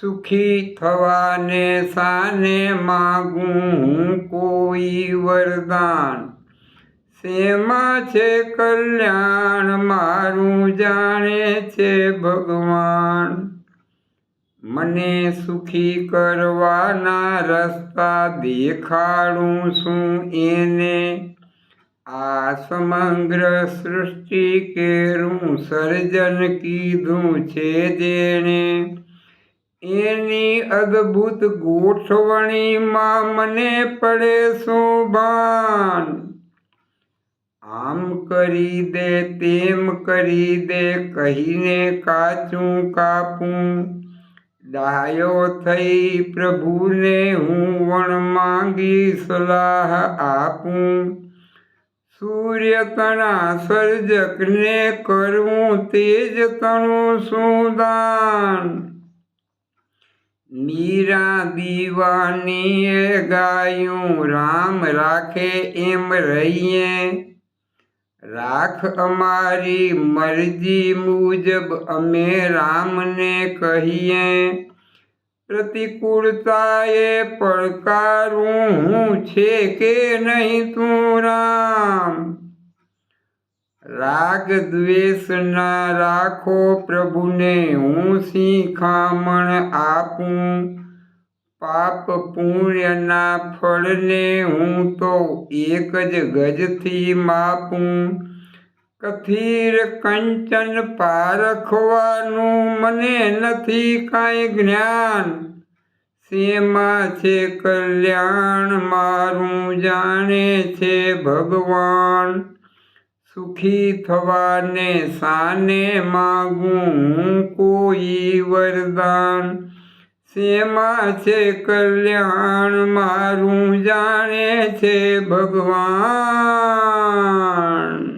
સુખી થવાને સાને માગું કોઈ વરદાન. શેમાં છે કલ્યાણ? મારું જાણે છે ભગવાન. મને સુખી કરવાના રસ્તા દેખાડું છું એને. આ સમગ્ર સૃષ્ટિ કેરું સર્જન કીધું છે જેણે. એની અદ્ભુત ગોઠવણીમાં મને પડે શું ભાન આમ કરી દે, તેમ કરી દે, કહીને કાચું કાપું. ડાયો થઈ પ્રભુને હું વણ માંગી સલાહ આપું. સૂર્ય તણા સર્જકને કરવું તેજ તણું સુદાન. મીરા દીવાનીએ ગાયું, રામ રાખે એમ રહીએ. રાખ અમારી મરજી મુજબ અમે રામને કહીએ. પ્રતિકૂળતાએ પડકારું હું છે કે નહીં તું રામ? રાગ દ્વેષ ના રાખો પ્રભુને, હું શિખામણ આપું. પાપ પુણ્યના ફળને હું તો એક જ ગજથી માપું. કથિર કંચન પારખવાનું મને નથી કાંઈ જ્ઞાન. શેમાં છે કલ્યાણ મારું જાણે છે ભગવાન. સુખી થવાને સાને માગું કોઈ વરદાન. શેમાં છે કલ્યાણ? મારું જાણે છે ભગવાન.